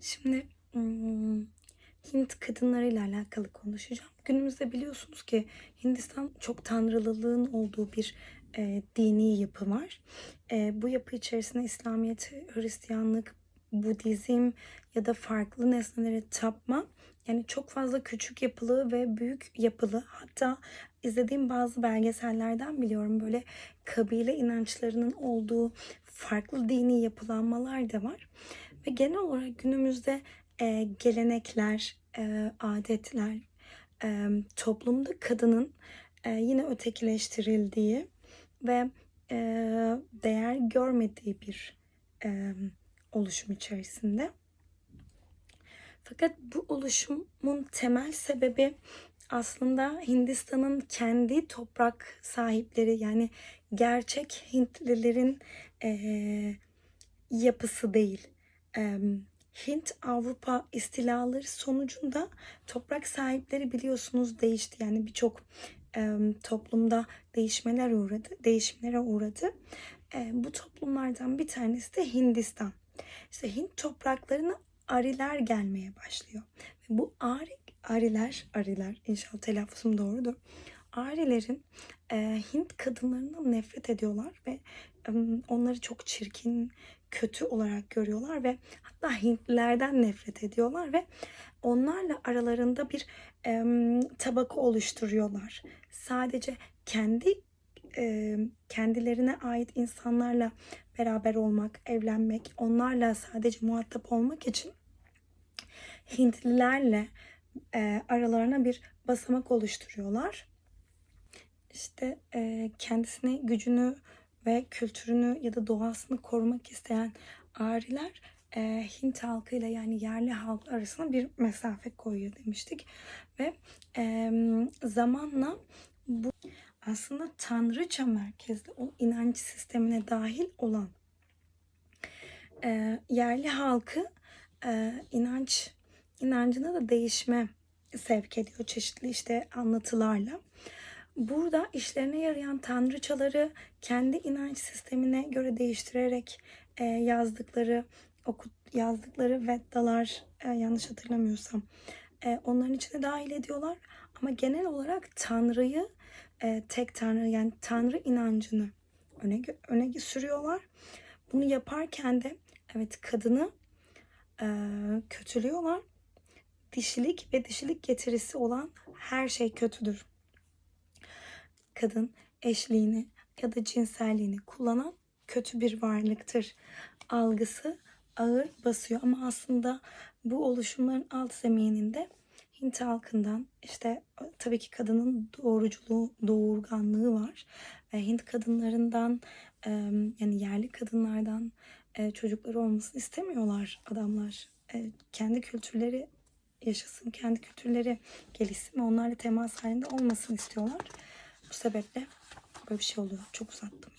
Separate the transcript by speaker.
Speaker 1: Şimdi hmm, Hint kadınlarıyla alakalı konuşacağım. Günümüzde biliyorsunuz ki Hindistan çok tanrılılığın olduğu bir e, dini yapı var. E, bu yapı içerisinde İslamiyet, Hristiyanlık, Budizm ya da farklı nesnelere tapma yani çok fazla küçük yapılı ve büyük yapılı hatta izlediğim bazı belgesellerden biliyorum böyle kabile inançlarının olduğu farklı dini yapılanmalar da var. Ve genel olarak günümüzde e, gelenekler, e, adetler, e, toplumda kadının e, yine ötekileştirildiği ve e, değer görmediği bir e, oluşum içerisinde. Fakat bu oluşumun temel sebebi aslında Hindistan'ın kendi toprak sahipleri yani gerçek Hintlilerin e, yapısı değil. E, Hint Avrupa istilaları sonucunda toprak sahipleri biliyorsunuz değişti. Yani birçok toplumda değişmeler uğradı, değişimlere uğradı. Bu toplumlardan bir tanesi de Hindistan. İşte Hint topraklarına Ariler gelmeye başlıyor. Ve bu Ari, Ariler, Ariler inşallah telaffuzum doğrudur. Arilerin Hint kadınlarından nefret ediyorlar ve onları çok çirkin, kötü olarak görüyorlar ve hatta Hintlilerden nefret ediyorlar ve onlarla aralarında bir e, tabaka oluşturuyorlar. Sadece kendi e, kendilerine ait insanlarla beraber olmak, evlenmek, onlarla sadece muhatap olmak için Hintlilerle e, aralarına bir basamak oluşturuyorlar. İşte e, kendisine gücünü ve kültürünü ya da doğasını korumak isteyen Ariler e, Hint halkıyla yani yerli halk arasında bir mesafe koyuyor demiştik. Ve e, zamanla bu aslında tanrıça merkezli o inanç sistemine dahil olan e, yerli halkı e, inanç inancına da değişme sevk ediyor çeşitli işte anlatılarla. Burada işlerine yarayan tanrıçaları kendi inanç sistemine göre değiştirerek e, yazdıkları okut yazdıkları Veddalar e, yanlış hatırlamıyorsam e, onların içine dahil ediyorlar. Ama genel olarak Tanrı'yı e, tek Tanrı yani Tanrı inancını öne öne sürüyorlar. Bunu yaparken de evet kadını e, kötülüyorlar. Dişilik ve dişilik getirisi olan her şey kötüdür. Kadın eşliğini ya da cinselliğini kullanan kötü bir varlıktır algısı ağır basıyor ama aslında bu oluşumların alt zemininde Hint halkından işte tabii ki kadının doğruculuğu, doğurganlığı var. Ve Hint kadınlarından yani yerli kadınlardan çocukları olmasını istemiyorlar adamlar. Kendi kültürleri yaşasın, kendi kültürleri gelişsin ve onlarla temas halinde olmasını istiyorlar. Sebeple böyle bir şey oluyor. Çok uzattım.